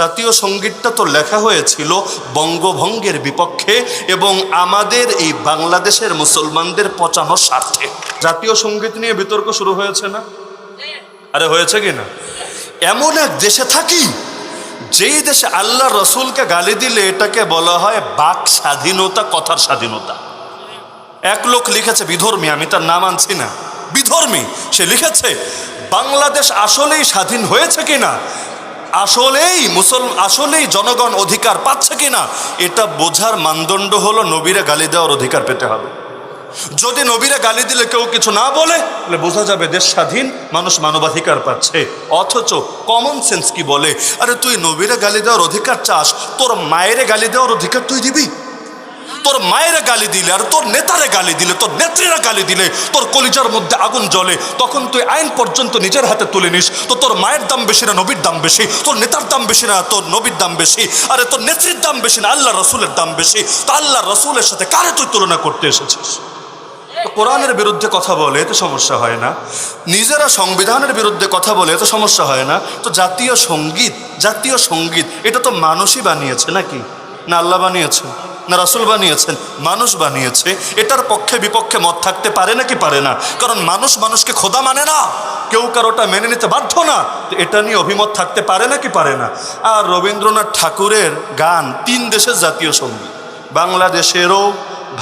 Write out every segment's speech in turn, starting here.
জাতীয় সঙ্গীতটা তো লেখা হয়েছিল বঙ্গভঙ্গের বিপক্ষে এবং আমাদের এই বাংলাদেশের মুসলমানদের পচানোর স্বার্থে। জাতীয় সংগীত নিয়ে বিতর্ক শুরু হয়েছে না? আরে হয়েছে কি না? এমন এক দেশে থাকি, যেই দেশে আল্লাহ রসুলকে গালি দিলে এটাকে বলা হয় বাক স্বাধীনতা, কথার স্বাধীনতা। এক লোক লিখেছে, বিধর্মী, আমি তার নাম আনছি না। বিধর্মী, সে লিখেছে, বাংলাদেশ আসলেই স্বাধীন হয়েছে কিনা? আসলেই মুসল আসলেই জনগণ অধিকার পাচ্ছে কিনা, এটা বোঝার মানদণ্ড হলো নবীরা গালি দেওয়ার অধিকার পেতে হবে। যদি নবীরা গালি দিলে কেউ কিছু না বলে, তাহলে বোঝা যাবে দেশ স্বাধীন, মানুষ মানবাধিকার পাচ্ছে। অথচ কমন সেন্স কি বলে? আরে তুই নবীরা গালি দেওয়ার অধিকার চাস, তোর মায়েরে গালি দেওয়ার অধিকার তুই দিবি? তোর মায়েরা গালি দিলে আর তোর নেতারে গালি দিলে, তোর নেত্রীরা গালি দিলে, তোর কলিজার মধ্যে আগুন জ্বলে, তখন তুই আইন পর্যন্ত নিজের হাতে তুলে নিস। তো তোর মায়ের দাম বেশি না, নবীর দাম বেশি? তোর নেতার দাম বেশি না, তোর নবীর দাম বেশি? আরে তোর নেত্রীর দাম বেশি না আল্লাহ রসুলের দাম বেশি? তো আল্লাহ রসুলের সাথে কারে তুই তুলনা করতে এসেছিস? কোরআনের বিরুদ্ধে কথা বলে এতে সমস্যা হয় না। নিজেরা সংবিধানের বিরুদ্ধে কথা বলে এতে সমস্যা হয় না। তো জাতীয় সংগীত জাতীয় সংগীত, এটা তো মানুষই বানিয়েছে নাকি? না আল্লাহ বানিয়েছে? না রাসুল বানিয়েছেন, মানুষ বানিয়েছে, এটার পক্ষে বিপক্ষে মত থাকতে পারে নাকি পারে না? কারণ মানুষ মানুষকে খোদা মানে না। কেউ কারোটা মেনে নিতে বাধ্য না। এটা নিয়ে অভিমত থাকতে পারে নাকি পারে না? আর রবীন্দ্রনাথ ঠাকুরের গান তিন দেশের জাতীয় সংগীত। বাংলাদেশেরও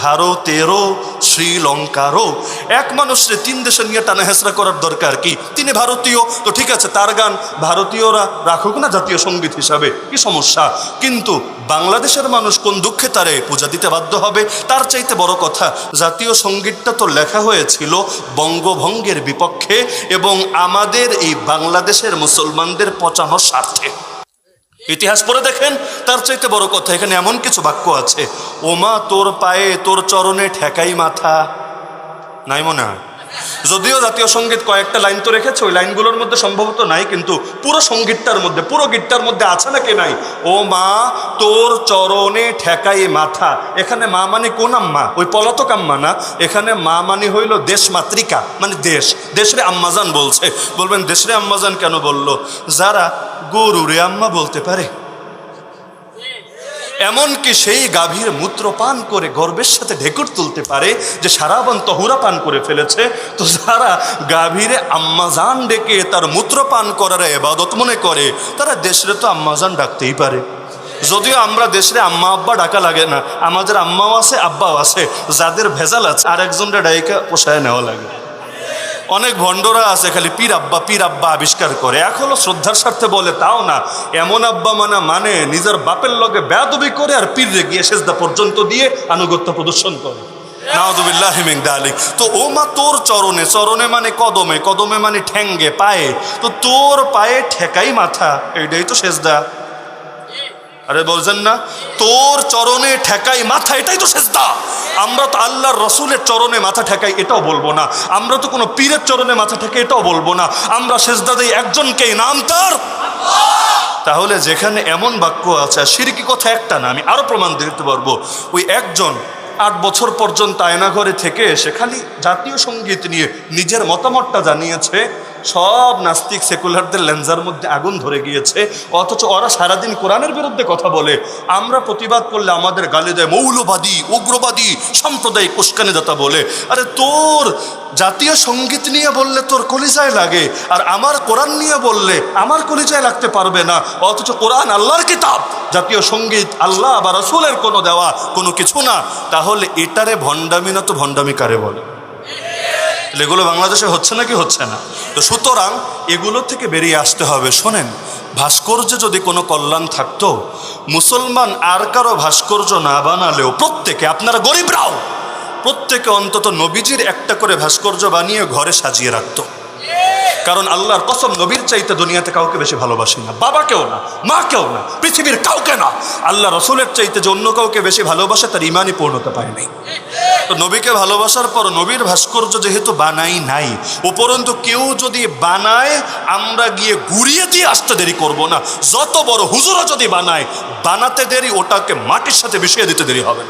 ভারতেরও, শ্রীলঙ্কারও। এক মানুষরে তিন দেশে নিয়ে টানা হেসরা করার দরকার কি? তিনি ভারতীয়, তো ঠিক আছে, তার গান ভারতীয়রা রাখুক না জাতীয় সংগীত হিসাবে, কি সমস্যা? কিন্তু বাংলাদেশের মানুষ কোন দুঃখে তারে পূজা দিতে বাধ্য হবে, তার চাইতে বড় কথা, জাতীয় সঙ্গীতটা তো লেখা হয়েছিল বঙ্গভঙ্গের বিপক্ষে এবং আমাদের এই বাংলাদেশের মুসলমানদের পচানোর স্বার্থে। ইতিহাস পড়ে দেখেন, তার চাইতে বড় কথা, এখানে এমন কিছু বাক্য আছে, ওমা তোর পায়ে তোর চরণে ঠেকাই মাথা। নাই মনে হয়? যদিও জাতীয় সংগীত কয়েকটা লাইন তো রেখেছে, ওই লাইনগুলোর মধ্যে সম্ভবত নাই, কিন্তু পুরো সঙ্গীতটার মধ্যে, পুরো গীতটার মধ্যে আছে নাকি নাই? ও মা, তোর চরণে ঠেকাই মাথা। এখানে মা মানে কোন আম্মা? ওই পলাতক আম্মা না? এখানে মা মানে হইল দেশ মাতৃকা মানে দেশ। দেশরে আম্মাজান বলছে। বলবেন, দেশরে আম্মাজান কেন বলল? যারা গরুরে আম্মা বলতে পারে। এমনকি সেই গাভীর মূত্র পান করে গর্বের সাথে ঢেকুর তুলতে পারে যে সারাবন তহুরা পান করে ফেলেছে। তো যারা গাভীরে আম্মাজান ডেকে তার মূত্র পান করার এবাদত মনে করে, তারা দেশরে তো আম্মাজান ডাকতেই পারে। যদিও আমরা দেশে আম্মা আব্বা ডাকা লাগে না, আমাদের আম্মাও আছে, আব্বাও আছে, যাদের ভেজাল আছে আর আরেকজনরা ডাইকা পোষায় নেওয়া লাগে। অনেক ভণ্ডরা আছে, খালি পীর আব্বা পীর আব্বা আবিষ্কার করে। এখনও শ্রদ্ধার স্বার্থে বলে, তাও না। এমন আব্বা মানা মানে নিজের বাপের লগে বেয়াদবি করে আর পীরে গিয়ে শেষদা পর্যন্ত দিয়ে আনুগত্য প্রদর্শন করে। তো ও মা তোর চরণে চরণে মানে কদমে কদমে মানে ঠ্যাঙ্গে, পায়ে। তো তোর পায়ে ঠেকাই মাথা, এইটাই তো শেষদা আরে বলছেন না, তোর চরণে ঠেকাই মাথা, এটাই তো শেষদা আমরা তো আল্লাহর রসুলের চরণে মাথা ঠেকাই, এটাও বলব না। আমরা তো কোনো পীরের চরণে মাথা ঠেকাই এটাও বলব না। আমরা শেষদা দিই একজনকেই, নাম তার তাহলে যেখানে এমন বাক্য আছে সিরকি কথা একটা না, আমি আরও প্রমাণ দিতে পারব। ওই একজন আট বছর পর্যন্ত আয়নাঘরে থেকে এসে খালি জাতীয় সংগীত নিয়ে নিজের মতামতটা জানিয়েছে সব নাস্তিক সেকুলারদের লেন্সার মধ্যে আগুন ধরে গিয়েছে। অথচ ওরা সারাদিন কোরআনের বিরুদ্ধে কথা বলে। আমরা প্রতিবাদ করলে আমাদের গালি দেয়, মৌলবাদী, উগ্রবাদী, সাম্প্রদায়িক উস্কানিদাতা বলে। আরে তোর জাতীয় সংগীত নিয়ে বললে তোর কলিজায় লাগে, আর আমার কোরআন নিয়ে বললে আমার কলিজায় লাগতে পারবে না। অথচ কোরআন আল্লাহর কিতাব। জাতীয় সংগীত আল্লাহ বা রসুলের কোনো দেওয়া কোনো কিছু না। তাহলে এটারে ভণ্ডামি না তো ভণ্ডামি কারে বলে? তাহলে এগুলো বাংলাদেশে হচ্ছে নাকি হচ্ছে না? তো সুতরাং এগুলো থেকে বেরিয়ে আসতে হবে। শোনেন, ভাস্কর্যে যদি কোনো কল্যাণ থাকতো, মুসলমান আর কারও ভাস্কর্য না বানালেও প্রত্যেকে, আপনারা গরিবরাও, প্রত্যেকে অন্তত নবীজির একটা করে ভাস্কর্য বানিয়ে ঘরে সাজিয়ে রাখত। কারণ আল্লাহর কসম, নবীর চাইতে দুনিয়াতে কাউকে বেশি ভালোবাসি না। বাবাকেও না মা কেউ না, পৃথিবীর কাউকে না। আল্লাহ রসুলের চাইতে যে অন্য কাউকে বেশি ভালোবাসে, তার ইমানই পূর্ণতা পায় নাই। তো নবীকে ভালোবাসার পর নবীর ভাস্কর্য যেহেতু বানাই নাই, উপরন্তু কেউ যদি বানায়, আমরা গিয়ে ঘুরিয়ে দিয়ে আসতে দেরি করব না। যত বড় হুজুরও যদি বানায়, বানাতে দেরি, ওটাকে মাটির সাথে মিশিয়ে দিতে দেরি হবে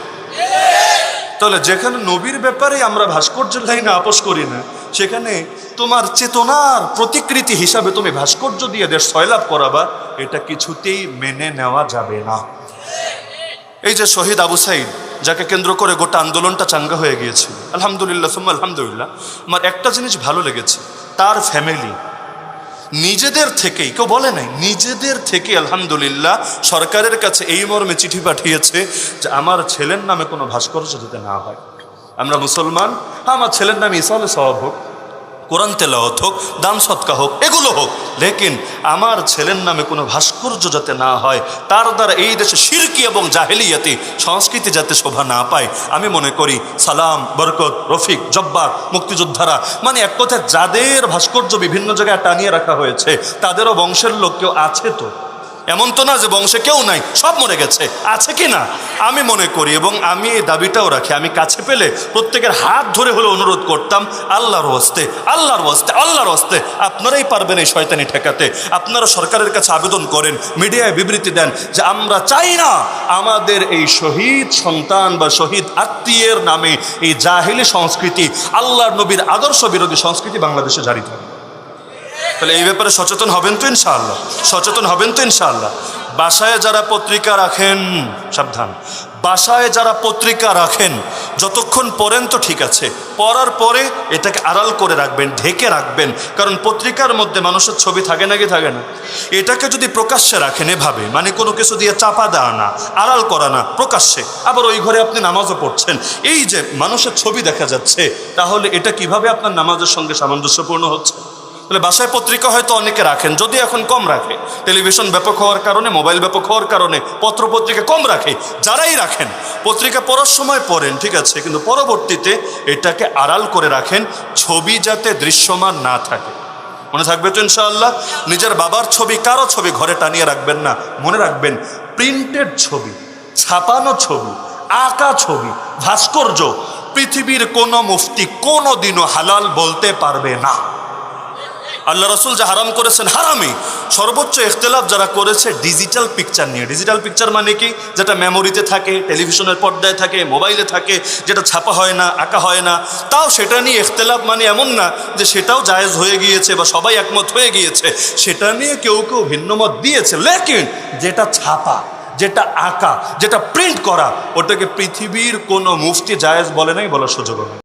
তাহলে যেখানে নবীর ব্যাপারে আমরা ভাস্কর্যের লাইনে আপোষ করি না, সেখানে তোমার চেতনার প্রতিকৃতি হিসাবে তুমি ভাস্কর্য দিয়ে দেশ সয়লাভ করাবা, এটা কিছুতেই মেনে নেওয়া যাবে না। এই যে শহীদ আবু সাইদ যাকে কেন্দ্র করে গোটা আন্দোলনটা চাঙ্গা হয়ে গিয়েছিল আলহামদুলিল্লাহ, সুম্মা আলহামদুলিল্লাহ। আমার একটা জিনিস ভালো লেগেছে, তার ফ্যামিলি নিজেদের থেকেই, কেউ বলে নাই, নিজেদের থেকে আলহামদুলিল্লাহ সরকারের কাছে এই মর্মে চিঠি পাঠিয়েছে যে আমার ছেলের নামে কোনো ভাস্কর্য যাতে না হয়। আমরা মুসলমান হ্যাঁ আমার ছেলের নামে ইসালে সব হোক কোরআন তেলাওয়াত হোক, দান সৎকা হোক, এগুলো হোক। লেকিন আমার ছেলের নামে কোনো ভাস্কর্য যাতে না হয়, তার দ্বারা এই দেশে শিরকি এবং জাহেলিয়াতি সংস্কৃতি যাতে শোভা না পায়, আমি মনে করি সালাম, বরকত, রফিক, জব্বার, মুক্তিযোদ্ধারা মানে এক কথায় যাদের ভাস্কর্য বিভিন্ন জায়গায় টানিয়ে রাখা হয়েছে, তাদেরও বংশের লোক কেউ আছে তো? এমন তো না যে বংশে কেউ নাই, সব মরে গেছে। আছে কি না? আমি মনে করি এবং আমি এই দাবিটাও রাখি। আমি কাছে পেলে প্রত্যেকের হাত ধরে হলে অনুরোধ করতাম, আল্লাহর হস্তে আল্লাহর হস্তে আল্লাহর হস্তে, আপনারাই পারবেন এই শয়তানি ঠেকাতে। আপনারা সরকারের কাছে আবেদন করেন, মিডিয়ায় বিবৃতি দেন যে আমরা চাই না আমাদের এই শহীদ সন্তান বা শহীদ আত্মীয়ের নামে এই জাহিলি সংস্কৃতি, আল্লাহর নবীর আদর্শ বিরোধী সংস্কৃতি বাংলাদেশে জারি থাকে তাহলে এই ব্যাপারে সচেতন হবেন তো ইনশাআল্লাহ। সচেতন হবেন তো ইনশাআল্লাহ। বাসায় যারা পত্রিকা রাখেন, সাবধান। বাসায় যারা পত্রিকা রাখেন, যতক্ষণ পড়েন তো ঠিক আছে। পড়ার পরে এটাকে আড়াল করে রাখবেন, ঢেকে রাখবেন। কারণ পত্রিকার মধ্যে মানুষের ছবি থাকে নাকি থাকে না? এটাকে যদি প্রকাশ্যে রাখেন এভাবে মানে কোনো কিছু দিয়ে চাপা দেওয়া না, আড়াল করা না, প্রকাশ্যে। আবার ওই ঘরে আপনি নামাজও পড়ছেন। এই যে মানুষের ছবি দেখা যাচ্ছে, তাহলে এটা কীভাবে আপনার নামাজের সঙ্গে সামঞ্জস্যপূর্ণ হচ্ছে? তাহলে বাসায় পত্রিকা হয়তো অনেকে রাখেন, যদি এখন কম রাখে। টেলিভিশন ব্যাপক হওয়ার কারণে, মোবাইল ব্যাপক হওয়ার কারণে পত্র পত্রিকা কম রাখে, যারাই রাখেন। পত্রিকা পড়ার সময় পড়েন, ঠিক আছে, কিন্তু পরবর্তীতে এটাকে আড়াল করে রাখেন, ছবি যাতে দৃশ্যমান না থাকে। মনে থাকবে তো ইনশাআল্লাহ? নিজের বাবার ছবি, কারও ছবি ঘরে টানিয়ে রাখবেন না। মনে রাখবেন, প্রিন্টেড ছবি, ছাপানো ছবি, আঁকা ছবি, ভাস্কর্য, পৃথিবীর কোনো মুফতি কোনো দিনও হালাল বলতে পারবে না। আল্লাহ রসুল যা হারাম করেছেন হারামি সর্বোচ্চ ইখতলাফ যারা করেছে ডিজিটাল পিকচার নিয়ে। ডিজিটাল পিকচার মানে কি? যেটা মেমোরিতে থাকে টেলিভিশনের পর্দায় থাকে মোবাইলে থাকে, যেটা ছাপা হয় না, আঁকা হয় না। তাও সেটা নিয়ে ইখতলাফ মানে এমন না যে সেটাও জায়েজ হয়ে গিয়েছে বা সবাই একমত হয়ে গিয়েছে। সেটা নিয়ে কেউ কেউ ভিন্নমত দিয়েছে। লেকিন যেটা ছাপা, যেটা আঁকা, যেটা প্রিন্ট করা, ওটাকে পৃথিবীর কোনো মুফতি জায়েজ বলে নাই বলার সুযোগ হবে